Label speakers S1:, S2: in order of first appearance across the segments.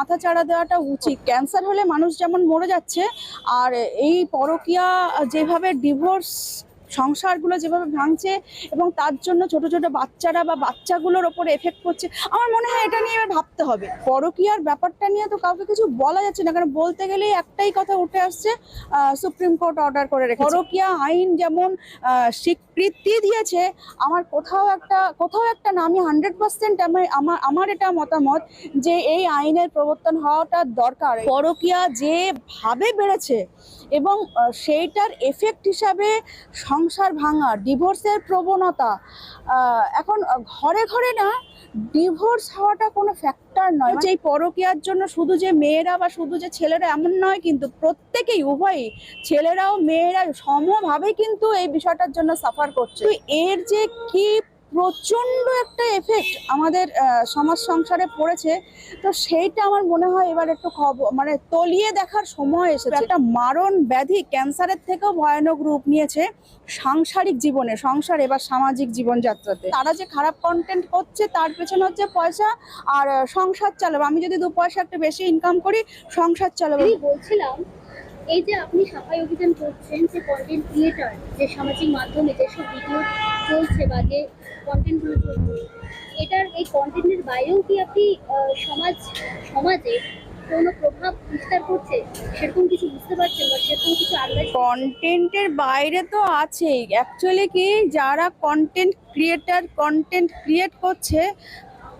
S1: মাথা চাড়া দেওয়াটা উচিত। ক্যান্সার হলে মানুষ যেমন মরে যাচ্ছে, আর এই পরকিয়া যেভাবে ডিভোর্স সংসারগুলো যেভাবে ভাঙছে এবং তার জন্য ছোট ছোট বাচ্চারা বা বাচ্চাগুলোর ওপর এফেক্ট করছে আমার মনে হয় এটা নিয়ে এবার ভাবতে হবে। পরকিয়ার ব্যাপারটা নিয়ে তো কাউকে কিছু বলা যাচ্ছে না, কারণ বলতে গেলেই একটাই কথা উঠে আসছে সুপ্রিম কোর্ট অর্ডার করে রেখেছে। পরকিয়া আইন যেমন স্বীকৃতি দিয়েছে, আমার কোথাও একটা কোথাও একটা না, আমি হান্ড্রেড পার্সেন্ট আমার আমার এটা মতামত যে এই আইনের প্রবর্তন হওয়াটা দরকার। পরকিয়া যেভাবে বেড়েছে এবং সেইটার এফেক্ট হিসাবে সংসার ভাঙা ডিভোর্সের প্রবণতা এখন ঘরে ঘরে না ডিভোর্স হওয়াটা কোনো ফ্যাক্টর নয়। যে পরকিয়ার জন্য শুধু যে মেয়েরা বা শুধু যে ছেলেরা এমন নয় কিন্তু প্রত্যেকেই উভয়ই ছেলেরাও মেয়েরা সমভাবে কিন্তু এই বিষয়টার জন্য সাফার করছে। এর যে কি প্রচণ্ড একটা এফেক্ট আমাদের সমাজ সংসারে পড়েছে। তো সেইটা আমার মনে হয় এবার একটু খবর মানে তলিয়ে দেখার সময় এসেছে। একটা মারণ ব্যাধি ক্যান্সারের থেকেও ভয়ানক রূপ নিয়েছে সাংসারিক জীবনে, সংসারে বা সামাজিক জীবনযাত্রাতে। তারা যে খারাপ কন্টেন্ট করছে, তার পেছনে হচ্ছে পয়সা আর সংসার চালাবো। আমি যদি দু পয়সা একটা বেশি ইনকাম করি, সংসার চালাবো।
S2: বলছিলাম, এই যে আপনি সাফাই অভিযান করছেন যে কন্টেন্ট ক্রিয়েটার যে সামাজিক মাধ্যমে যেসব ভিডিও চলছে বা যে কন্টেন্টগুলো চলছে এটার এই কন্টেন্টের বাইরেও কি আপনি সমাজ, সমাজে কোনো প্রভাব বিস্তার করছে? সেরকম কিছু বুঝতে পারছেন বা সেরকম কিছু আন্দাজ
S1: কন্টেন্টের বাইরে তো আছেই। অ্যাকচুয়ালি কি যারা কন্টেন্ট ক্রিয়েটার কন্টেন্ট ক্রিয়েট করছে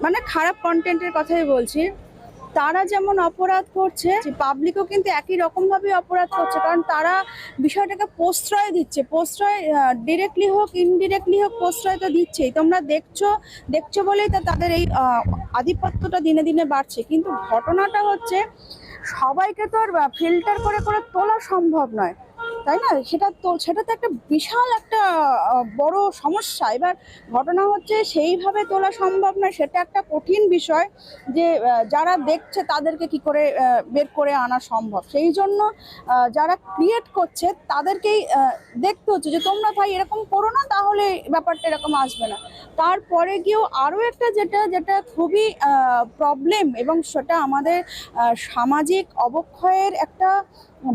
S1: মানে খারাপ কন্টেন্টের কথাই বলছি। তারা যেমন অপরাধ করছে পাবলিকও কিন্তু একই রকমভাবে অপরাধ করছে। কারণ তারা বিষয়টাকে প্রশ্রয় দিচ্ছে। প্রশ্রয় ডিরেক্টলি হোক ইনডিরেক্টলি হোক, প্রশ্রয় তো দিচ্ছেই। তোমরা দেখছ দেখছ বলেই তো তাদের এই আধিপত্যটা দিনে দিনে বাড়ছে। কিন্তু ঘটনাটা হচ্ছে, সবাইকে তো আর ফিল্টার করে করে তোলা সম্ভব নয়। তাই না? সেটা তো সেটা তো একটা বিশাল একটা বড় সমস্যা। এবার ঘটনা হচ্ছে সেইভাবে তোলা সম্ভব নয়। সেটা একটা কঠিন বিষয় যে যারা দেখছে তাদেরকে কি করে বের করে আনা সম্ভব। সেই জন্য যারা ক্রিয়েট করছে তাদেরকেই দেখতে হচ্ছে যে, তোমরা ভাই এরকম করো না, তাহলে ব্যাপারটা এরকম আসবে না। তারপরে গিয়েও আরও একটা যেটা যেটা খুবই প্রবলেম এবং সেটা আমাদের সামাজিক অবক্ষয়ের একটা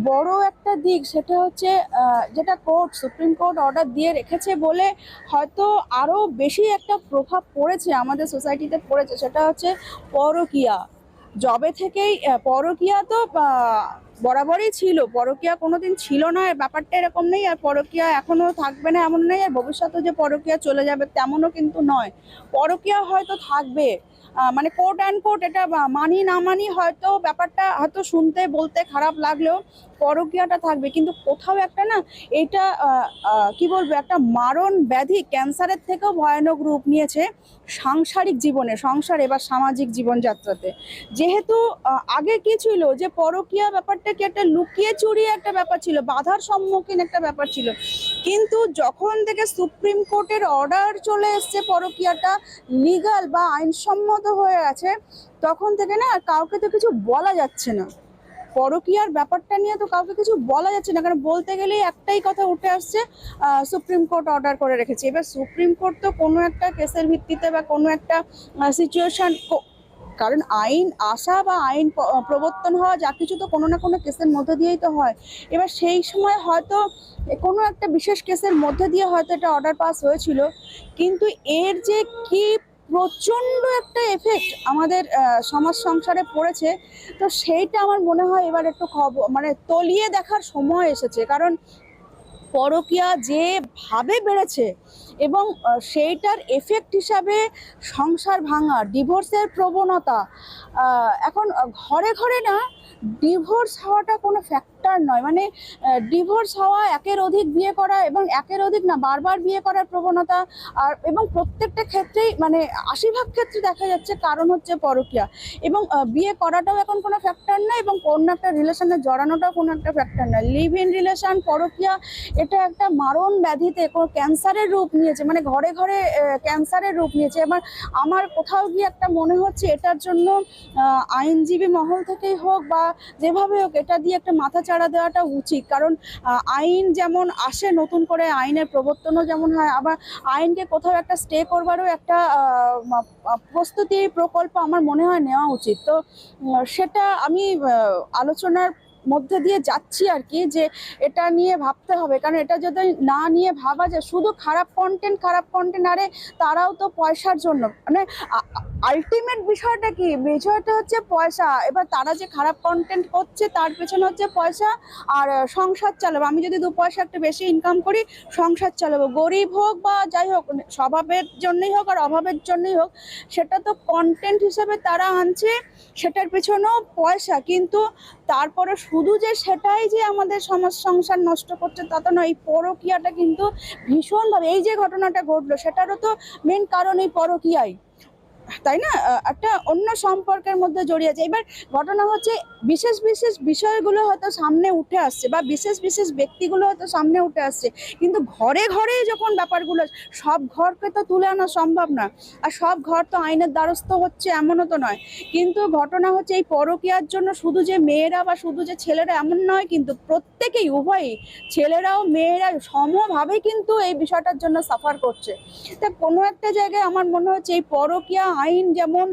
S1: বড় একটা দিক, সেটা হচ্ছে আহ, যেটা কোর্ট সুপ্রিম কোর্ট অর্ডার দিয়ে রেখেছে বলে হয়তো আরও বেশি একটা প্রভাব পড়েছে আমাদের সোসাইটিতে পড়েছে সেটা হচ্ছে পরকিয়া। জবে থেকেই পরকিয়া তো বরাবরই ছিল পরকিয়া কোনোদিন ছিল না ব্যাপারটা এরকম নেই আর পরকিয়া এখনও থাকবে না এমন নেই আর ভবিষ্যতে যে পরকিয়া চলে যাবে তেমনও কিন্তু নয়। পরকিয়া হয়তো থাকবে মানে কোর্ট অ্যান্ড কোর্ট এটা মানি না মানি হয়তো ব্যাপারটা হয়তো শুনতে বলতে খারাপ লাগলেও পরকিয়াটা থাকবে। কিন্তু কোথাও একটা না এটা কি বলব, একটা মারণ ব্যাধি ক্যান্সারের থেকেও ভয়ানক রূপ নিয়েছে সাংসারিক জীবনে, সংসারে বা সামাজিক জীবনযাত্রাতে। যেহেতু আগে কি ছিল যে পরকিয়া ব্যাপারটা কি একটা লুকিয়ে চুরিয়ে একটা ব্যাপার ছিল, বাধার সম্মুখীন একটা ব্যাপার ছিল। কিন্তু যখন থেকে সুপ্রিম কোর্টের অর্ডার চলে এসছে পরকিয়াটা লিগাল বা আইনসম্মত হয়ে আছে, তখন থেকে না কাউকে তো কিছু বলা যাচ্ছে না। পরকিয়ার ব্যাপারটা নিয়ে তো কাউকে কিছু বলা যাচ্ছে না, কারণ বলতে গেলেই একটাই কথা উঠে আসছে সুপ্রিম কোর্ট অর্ডার করে রেখেছে। এবার সুপ্রিম কোর্ট তো কোনো একটা কেসের ভিত্তিতে বা কোনো একটা সিচুয়েশান কারণ আইন আসা বা আইন প্রবর্তন হওয়া যা কিছু তো কোনো না কোনো কেসের মধ্যে দিয়েই তো হয়। এবার সেই সময় হয়তো কোনো একটা বিশেষ কেসের মধ্যে দিয়ে হয়তো এটা অর্ডার পাস হয়েছিল, কিন্তু এর যে কি প্রচণ্ড একটা এফেক্ট আমাদের সমাজ সংসারে পড়েছে। তো সেইটা আমার মনে হয় এবার একটু খবর মানে তলিয়ে দেখার সময় এসেছে। কারণ পরকিয়া যেভাবে বেড়েছে এবং সেইটার এফেক্ট হিসাবে সংসার ভাঙা ডিভোর্সের প্রবণতা এখন ঘরে ঘরে না ডিভোর্স হওয়াটা কোনো ফ্যাক্টর নয়। মানে ডিভোর্স হওয়া, একের অধিক বিয়ে করা এবং একের অধিক না, বারবার বিয়ে করার প্রবণতা আর, এবং প্রত্যেকটা ক্ষেত্রেই মানে আশি ভাগ ক্ষেত্রে দেখা যাচ্ছে কারণ হচ্ছে পরকিয়া। এবং বিয়ে করাটাও এখন কোনো ফ্যাক্টর নয় এবং কোনো একটা রিলেশনে জড়ানোটাও কোনো একটা ফ্যাক্টর নয় লিভ ইন রিলেশন পরকিয়া, এটা একটা মারণ ব্যাধিতে কোনো ক্যান্সারের রূপ নিয়েছে মানে ঘরে ঘরে ক্যান্সারের রূপ নিয়েছে। এবার আমার কোথাও গিয়ে একটা মনে হচ্ছে এটার জন্য আইনজীবী মহল থেকেই হোক বা যেভাবে হোক, এটা দিয়ে একটা মাথা চাড়া দেওয়াটা উচিত। কারণ আইন যেমন আসে, নতুন করে আইনের প্রবর্তনও যেমন হয়, আবার আইনকে কোথাও একটা স্টে করবারও একটা প্রস্তুতি প্রকল্প আমার মনে হয় নেওয়া উচিত। তো সেটা আমি আলোচনার মধ্যে দিয়ে যাচ্ছি আর কি, যে এটা নিয়ে ভাবতে হবে। কারণ এটা যদি না নিয়ে ভাবা যায়, শুধু খারাপ কন্টেন্ট খারাপ কন্টেন্ট আরে তারাও তো পয়সার জন্য। মানে আলটিমেট বিষয়টা কি? বিষয়টা হচ্ছে পয়সা। এবার তারা যে খারাপ কন্টেন্ট করছে, তার পেছনে হচ্ছে পয়সা আর সংসার চালাবো। আমি যদি দু পয়সা একটু বেশি ইনকাম করি, সংসার চালাবো। গরিব হোক বা যাই হোক স্বভাবের জন্যই হোক আর অভাবের জন্যই হোক, সেটা তো কন্টেন্ট হিসেবে তারা আনছে, সেটার পেছনেও পয়সা। কিন্তু তারপরে শুধু যে সেটাই যে আমাদের সমাজ সংসার নষ্ট করছে তা তো নয়, এই পরকিয়াটা কিন্তু ভীষণভাবে, এই যে ঘটনাটা ঘটলো, সেটারও তো মেন কারণ এই পরকীয়াই। তাই না? একটা অন্য সম্পর্কের মধ্যে জড়িয়ে আছে এবার ঘটনা হচ্ছে, বিশেষ বিশেষ বিষয়গুলো হয়তো সামনে উঠে আসছে বা বিশেষ বিশেষ ব্যক্তিগুলো হয়তো সামনে উঠে আসছে। কিন্তু ঘরে ঘরে যখন ব্যাপারগুলো সব ঘরকে তো তুলে আনা সম্ভব না। আর সব ঘর তো আইনের দ্বারস্থ হচ্ছে এমনও তো নয়। কিন্তু ঘটনা হচ্ছে, এই পরকীয়ার জন্য শুধু যে মেয়েরা বা শুধু যে ছেলেরা এমন নয়, কিন্তু প্রত্যেকেই, উভয়ই ছেলেরাও মেয়েরা সমভাবে কিন্তু এই বিষয়টার জন্য সাফার করছে। তা কোনো একটা জায়গায় আমার মনে হচ্ছে, এই পরকীয়া আইন যেমন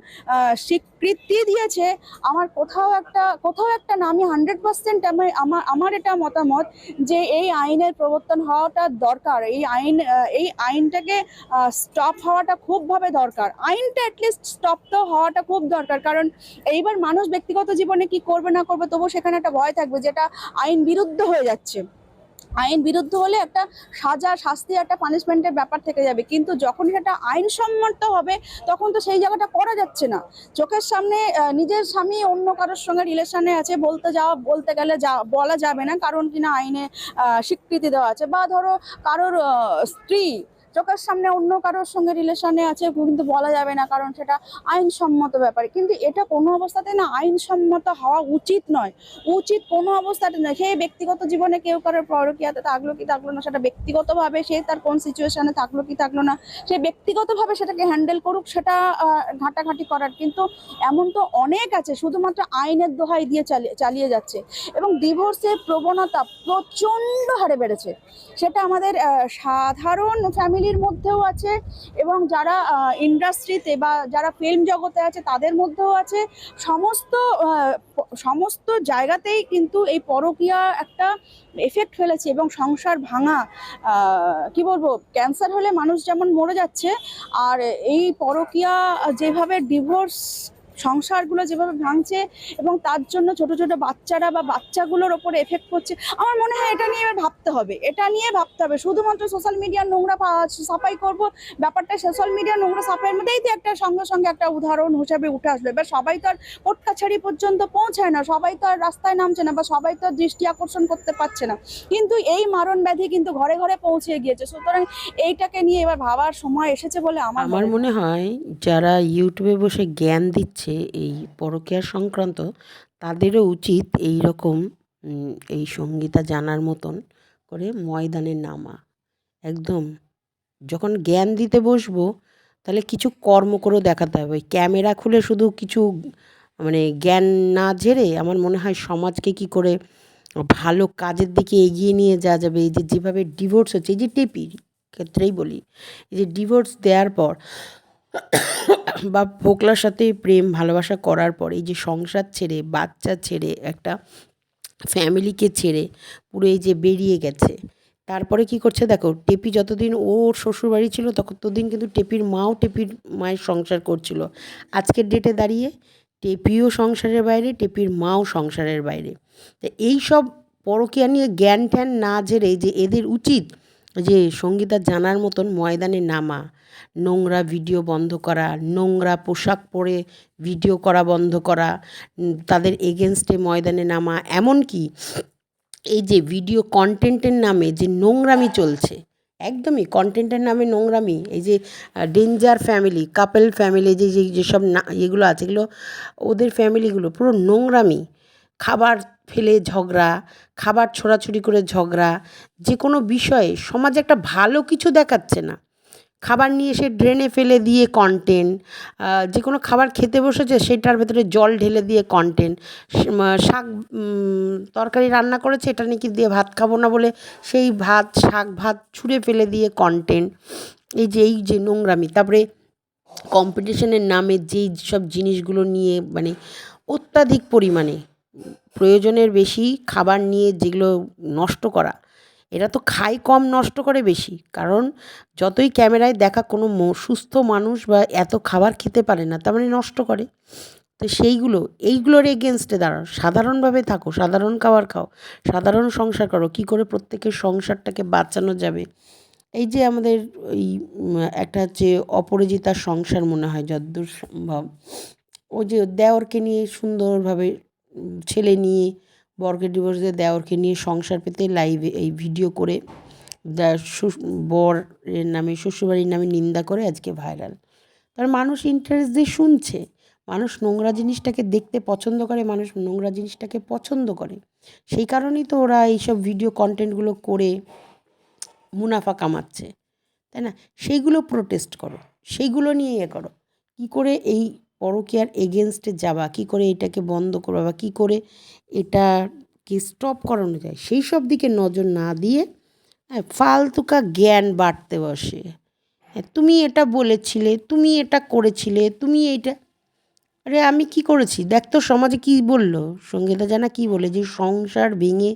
S1: স্বীকৃতি দিয়েছে, আমার কোথাও একটা কোথাও একটা না, আমি হান্ড্রেড পার্সেন্ট আমার আমার আমার এটা মতামত যে এই আইনের প্রবর্তন হওয়াটা দরকার। এই আইন এই আইনটাকে স্টপ হওয়াটা খুবভাবে দরকার। আইনটা অ্যাটলিস্ট স্টপ তো হওয়াটা খুব দরকার। কারণ এইবার মানুষ ব্যক্তিগত জীবনে কি করবে না করবে তবু সেখানে একটা ভয় থাকবে যেটা আইন বিরুদ্ধ হয়ে যাচ্ছে। আইন বিরুদ্ধ হলে একটা সাজা, শাস্তি, একটা পানিশমেন্টের ব্যাপার থেকে যাবে। কিন্তু যখন সেটা আইনসম্মত হবে, তখন তো সেই জায়গাটা করা যাচ্ছে না। চোখের সামনে নিজের স্বামী অন্য কারোর সঙ্গে রিলেশনে আছে, বলতে যাওয়া বলতে গেলে যা, বলা যাবে না কারণ কিনা আইনে স্বীকৃতি দেওয়া আছে। বা ধরো কারোর স্ত্রী চোখের সামনে অন্য কারোর সঙ্গে রিলেশনে আছে, কিন্তু বলা যাবে না কারণ সেটা আইনসম্মত ব্যাপার। কিন্তু এটা কোনো অবস্থাতে না আইনসম্মত হওয়া উচিত নয়। উচিত কোনো অবস্থাতে নয়। সেই ব্যক্তিগত জীবনে কেউ কারোর পরকীয়াতে থাকল কি থাকল না, সেটা ব্যক্তিগতভাবে সে তার কোন সিচুয়েশনে থাকল কি থাকল না, সে ব্যক্তিগতভাবে সেটাকে হ্যান্ডেল করুক, সেটা ঘাটাঘাটি করার। কিন্তু এমন তো অনেক আছে, শুধুমাত্র আইনের দোহাই দিয়ে চালিয়ে চালিয়ে যাচ্ছে। এবং ডিভোর্সের প্রবণতা প্রচণ্ড হারে বেড়েছে। সেটা আমাদের সাধারণ ফ্যামিলির মধ্যেও আছে এবং যারা ইন্ডাস্ট্রিতে বা যারা ফিল্ম জগতে আছে তাদের মধ্যেও আছে। সমস্ত সমস্ত জায়গাতেই কিন্তু এই পরকীয়া একটা এফেক্ট ফেলেছে এবং সংসার ভাঙা কি বলব ক্যান্সার হলে মানুষ যেমন মরে যাচ্ছে, আর এই পরকীয়া যেভাবে ডিভোর্স সংসারগুলো যেভাবে ভাঙছে এবং তার জন্য ছোট ছোট বাচ্চারা বা বাচ্চাগুলোর ওপর এফেক্ট করছে আমার মনে হয় এটা নিয়ে ভাবতে হবে। এটা নিয়ে ভাবতে হবে। শুধুমাত্র সোশ্যাল মিডিয়ার নোংরা সাফাই করব ব্যাপারটা সোশ্যাল মিডিয়ার নোংরা সাফাইয়ের মধ্যেই তো একটা সঙ্গে সঙ্গে একটা উদাহরণ হিসাবে উঠে আসলো। এবার সবাই তো আর কোটকাছাড়ি পর্যন্ত পৌঁছায় না সবাই তো আর রাস্তায় নামছে না বা সবাই তো আর দৃষ্টি আকর্ষণ করতে পারছে না। কিন্তু এই মারণ ব্যাধি কিন্তু ঘরে ঘরে পৌঁছে গিয়েছে। সুতরাং এইটাকে নিয়ে এবার ভাবার সময় এসেছে বলে আমার
S3: আমার
S1: মনে হয়।
S3: যারা ইউটিউবে বসে জ্ঞান দিচ্ছে এই পরকীয়া সংক্রান্ত, তাদেরও উচিত এই রকম এই সঙ্গীতা জানার মতন করে ময়দানে নামা। একদম, যখন জ্ঞান দিতে বসবো, তাহলে কিছু কর্ম করেও দেখাতে হবে। ক্যামেরা খুলে শুধু কিছু মানে জ্ঞান না ঝেড়ে আমার মনে হয় সমাজকে কি করে ভালো কাজের দিকে এগিয়ে নিয়ে যাওয়া যাবে। এই যে যেভাবে ডিভোর্স হচ্ছে, এই যে টেপির ক্ষেত্রেই বলি, এই যে ডিভোর্স দেওয়ার পর বা ফোকলার সাথে প্রেম, ভালোবাসা করার পর এই যে সংসার ছেড়ে, বাচ্চা ছেড়ে, একটা ফ্যামিলিকে ছেড়ে পুরো এই যে বেরিয়ে গেছে, তারপরে কি করছে দেখো, টেপি যতদিন ওর শ্বশুরবাড়ি ছিল ততদিন কিন্তু টেপির মাও টেপির মায়ের সংসার করছিল। আজকের ডেটে দাঁড়িয়ে টেপিও সংসারের বাইরে, টেপির মাও সংসারের বাইরে। তো এই সব পরকীয়া নিয়ে জ্ঞান ট্যান না ঝেড়ে যে এদের উচিত যে সঙ্গীতা জানার মতন ময়দানে নামা নোংরা ভিডিও বন্ধ করা, নোংরা পোশাক পরে ভিডিও করা বন্ধ করা তাদের এগেনস্টে ময়দানে নামা, এমনকি এই যে ভিডিও কন্টেন্টের নামে যে নোংরামি চলছে, একদমই কন্টেন্টের নামে নোংরামি, এই যে ডেঞ্জার ফ্যামিলি কাপেল ফ্যামিলি যে যেসব না, এগুলো আছে, এগুলো, ওদের ফ্যামিলিগুলো পুরো নোংরামি, খাবার ফেলে ঝগড়া, খাবার ছোড়াছুড়ি করে ঝগড়া যে কোনো বিষয়ে সমাজে একটা ভালো কিছু দেখাচ্ছে না। খাবার নিয়ে এসে ড্রেনে ফেলে দিয়ে কন্টেন্ট যে কোনো খাবার খেতে বসেছে সেটার ভেতরে জল ঢেলে দিয়ে কন্টেন্ট শাক তরকারি রান্না করেছে এটা নাকি দিয়ে ভাত খাব না বলে সেই ভাত, শাক, ভাত ছুঁড়ে ফেলে দিয়ে কন্টেন্ট এই যে এই যে নোংরামি, তারপরে কম্পিটিশনের নামে যেই সব জিনিসগুলো নিয়ে মানে অত্যাধিক পরিমাণে প্রয়োজনের বেশি খাবার নিয়ে যেগুলো নষ্ট করা এরা তো খায় কম, নষ্ট করে বেশি। কারণ যতই ক্যামেরায় দেখা কোনো সুস্থ মানুষ বা এত খাবার খেতে পারে না, তার মানে নষ্ট করে। তো সেইগুলো, এইগুলোর এগেনস্টে দাঁড়াও। সাধারণভাবে থাকো, সাধারণ খাবার খাও, সাধারণ সংসার করো। কী করে প্রত্যেকের সংসারটাকে বাঁচানো যাবে? এই যে আমাদের ওই একটা হচ্ছে অপরাজিতার সংসার মনে হয় যতদূর সম্ভব। ও যে দেওরকে নিয়ে সুন্দরভাবে ছেলে নিয়ে বরকে ডিভোর্স দিয়ে দেওরকে নিয়ে সংসার পেতে লাইভে এই ভিডিও করে বরের নামে, শ্বশুরবাড়ির নামে নিন্দা করে আজকে ভাইরাল তার মানুষ ইন্টারেস্ট দিয়ে শুনছে। মানুষ নোংরা জিনিসটাকে দেখতে পছন্দ করে, মানুষ নোংরা জিনিসটাকে পছন্দ করে। সেই কারণেই তো ওরা এইসব ভিডিও কন্টেন্টগুলো করে মুনাফা কামাচ্ছে। তাই না? সেইগুলো প্রোটেস্ট করো। সেইগুলো নিয়ে ইয়ে করো। কী করে এই পরকীয়ার এগেনস্টে যাবা, কী করে এটাকে বন্ধ করবা বা কী করে এটাকে স্টপ করানো যায়, সেই সব দিকে নজর না দিয়ে হ্যাঁ ফালতুকা জ্ঞান বাড়তে বসে। হ্যাঁ তুমি এটা বলেছিলে, তুমি এটা করেছিলে, তুমি এইটা, আরে আমি কি করেছি? দেখ তো সমাজে কি বলল? সঙ্গীতা জানা কি বলে যে সংসার ভেঙে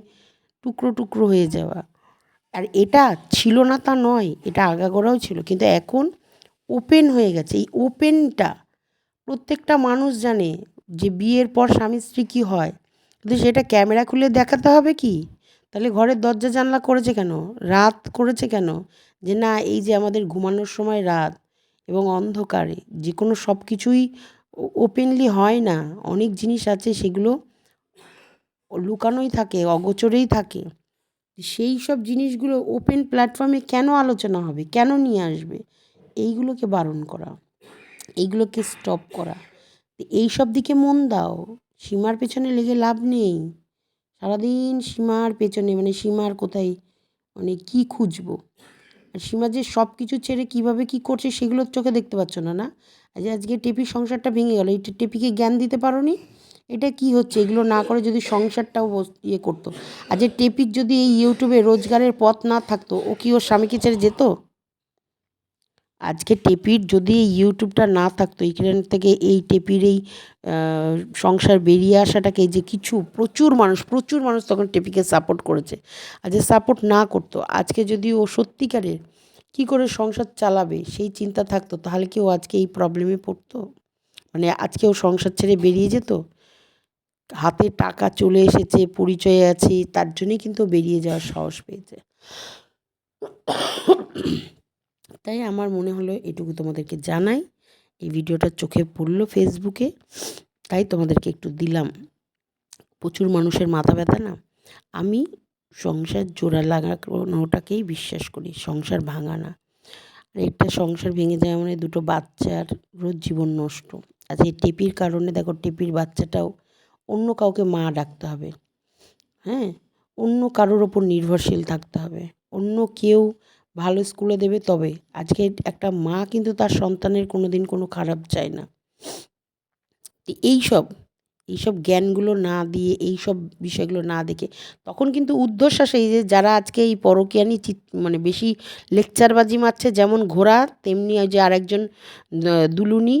S3: টুকরো টুকরো হয়ে যাওয়া। আর এটা ছিল না তা নয়, এটা আগাগোড়াও ছিল, কিন্তু এখন ওপেন হয়ে গেছে। এই ওপেনটা প্রত্যেকটা মানুষ জানে যে বিয়ের পর স্বামী স্ত্রী কী হয়। কিন্তু সেটা ক্যামেরা খুলে দেখাতে হবে কি? তাহলে ঘরের দরজা জানলা করেছে কেন? রাত করেছে কেন? যে না, এই যে আমাদের ঘুমানোর সময় রাত এবং অন্ধকারে যে কোনো সব কিছুই ওপেনলি হয় না। অনেক জিনিস আছে সেগুলো লুকানোই থাকে, অগোচরেই থাকে। সেই সব জিনিসগুলো ওপেন প্ল্যাটফর্মে কেন আলোচনা হবে? কেন নিয়ে আসবে? এইগুলোকে বারণ করা। এইগুলোকে স্টপ করা। এই সব দিকে মন দাও। সীমার পেছনে লেগে লাভ নেই। সারাদিন সীমার পেছনে মানে সীমার কোথায় মানে কি খুঁজবো? আর সীমা যে সব কিছু ছেড়ে কীভাবে কি করছে সেগুলো চোখে দেখতে পাচ্ছ না না? আজ আজকে টেপির সংসারটা ভেঙে গেল, এই টেপিকে জ্ঞান দিতে পারো নি এটা কি হচ্ছে? এগুলো না করে যদি সংসারটাও ইয়ে করতো। আজ যে টেপির যদি এই ইউটিউবে রোজগারের পথ না থাকতো, ও কি ওর স্বামীকে ছেড়ে যেত? আজকে টেপির যদি ইউটিউবটা না থাকতো এইখান থেকে এই টেপির এই সংসার বেরিয়ে আসাটাকে যে কিছু প্রচুর মানুষ প্রচুর মানুষ তখন টেপিকে সাপোর্ট করেছে। আর যে সাপোর্ট না করতো, আজকে যদি ও সত্যিকারের কি করে সংসার চালাবে, সেই চিন্তা থাকতো, তাহলে কি ও আজকে এই প্রবলেমে পড়তো? মানে আজকে ও সংসার ছেড়ে বেরিয়ে যেত? হাতে টাকা চলে এসেছে, পরিচয় আছে, তার জন্যই কিন্তু বেরিয়ে যাওয়ার সাহস পেয়েছে। তাই আমার মনে হলো এটুকু তোমাদেরকে জানাই। এই ভিডিওটা চোখে পড়ল ফেসবুকে তাই তোমাদেরকে একটু দিলাম। প্রচুর মানুষের মাথা ব্যথা না? আমি সংসার জোড়া লাগানোটাকেই বিশ্বাস করি, সংসার ভাঙা না। আর একটা সংসার ভেঙে যায় মানে দুটো বাচ্চার রোজ জীবন নষ্ট। আজ এই টেপির কারণে দেখো টেপির বাচ্চাটাও অন্য কাউকে মা ডাকতে হবে। হ্যাঁ? অন্য কারোর ওপর নির্ভরশীল থাকতে হবে। অন্য কেউ ভালো স্কুলে দেবে তবে। আজকে একটা মা কিন্তু তার সন্তানের কোনো দিন কোনো খারাপ চায় না। এইসব এইসব জ্ঞানগুলো না দিয়ে এই সব বিষয়গুলো না দেখে তখন কিন্তু উদ্ধশ্বাস এই যে যারা আজকে এই পরকিয়ানি চিত মানে বেশি লেকচারবাজি মারছে, যেমন ঘোড়া, তেমনি ওই যে আরেকজন দুলুনি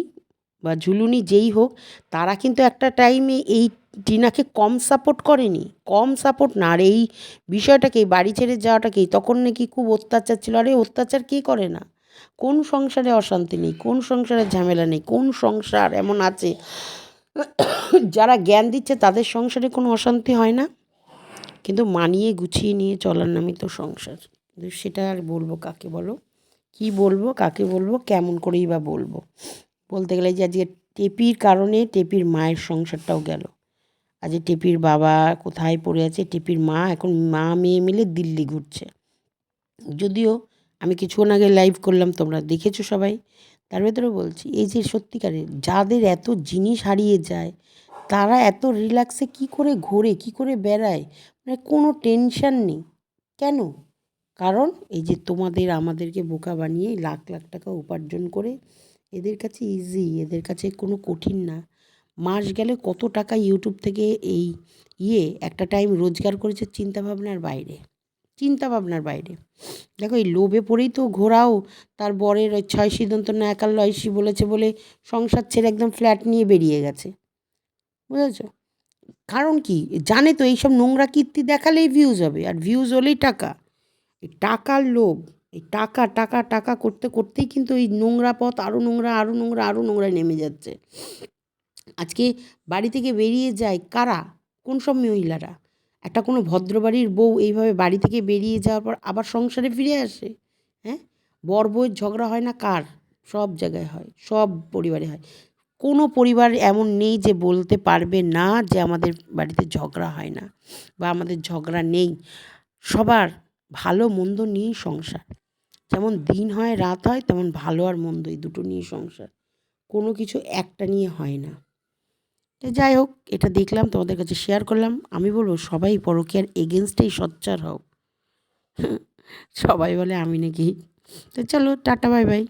S3: বা ঝুলুনি যেই হোক, তারা কিন্তু একটা টাইমে এই টিনাকে কম সাপোর্ট করেনি। কম সাপোর্ট না, আর এই বিষয়টাকেই বাড়ি ছেড়ে যাওয়াটাকেই তখন নাকি খুব অত্যাচার ছিল। আরে, অত্যাচার কে করে না? কোন সংসারে অশান্তি নেই, কোন সংসারে ঝামেলা নেই, কোন সংসার এমন আছে যারা জ্ঞান দিচ্ছে তাদের সংসারে কোনো অশান্তি হয় না। কিন্তু মানিয়ে গুছিয়ে নিয়ে চলার নামই তো সংসার। কিন্তু সেটা আর বলব কাকে বলো? কি বলব, কাকে বলব, কেমন করেই বা বলব। বলতে গেলে যে আজকে টেপির কারণে টেপির মায়ের সংসারটাও গেল। আজ টেপির বাবা কোথায় পড়ে আছে, টেপির মা এখন মা মেয়ে মিলে দিল্লি ঘুরছে। যদিও আমি কিছুক্ষণ আগে লাইভ করলাম, তোমরা দেখেছ সবাই। তার ভেতরে বলছি, এই যে সত্যিকারের যাদের এত জিনিস হারিয়ে যায়, তারা এত রিল্যাক্সে কি করে ঘোরে, কি করে বেড়ায় মানে কোনো টেনশন নেই। কেন? কারণ এই যে তোমাদের আমাদেরকে বোকা বানিয়ে লাখ লাখ টাকা উপার্জন করে এদের কাছে ইজি এদের কাছে কোনো কঠিন না। মাস গেলে কত টাকা ইউটিউব থেকে এই ইয়ে একটা টাইম রোজগার করেছে চিন্তা ভাবনার বাইরে। চিন্তা ভাবনার বাইরে। দেখো, এই লোভে পড়েই তো ঘোরাও, তার বরের ছয় সিদ্ধান্ত না একাল লয়সি বলেছে বলে সংসার ছেড়ে একদম ফ্ল্যাট নিয়ে বেরিয়ে গেছে। বুঝেছ? কারণ কি? জানে তো এইসব নোংরা কীর্তি দেখালেই ভিউজ হবে, আর ভিউজ হলেই টাকা। টাকার লোভ। এই টাকা টাকা টাকা করতে, করতেই কিন্তু এই নোংরা পথ আরও নোংরা আরও নোংরা আরও নোংরা নেমে যাচ্ছে। আজকে বাড়ি থেকে বেরিয়ে যায় কারা? কোন সব মহিলারা? একটা কোনো ভদ্রবাড়ির বউ এইভাবে বাড়ি থেকে বেরিয়ে যাওয়ার পর আবার সংসারে ফিরে আসে? হ্যাঁ? বর বউয়ের ঝগড়া হয় না কার? সব জায়গায় হয়, সব পরিবারে হয়। কোনো পরিবার এমন নেই যে বলতে পারবে না যে আমাদের বাড়িতে ঝগড়া হয় না বা আমাদের ঝগড়া নেই। সবার ভালো মন্দ নিয়েই সংসার। যেমন দিন হয়, রাত হয়, তেমন ভালো আর মন্দ এই দুটো নিয়ে সংসার। কোনো কিছু একটা নিয়ে হয় না। যাই হোক, এটা দেখলাম, তোমাদের কাছে শেয়ার করলাম। আমি বলব, সবাই পরকীয়ার এগেনস্টেই সচ্চার হোক সবাই বলে আমি নাকি। তো চলো, টাটা বাই বাই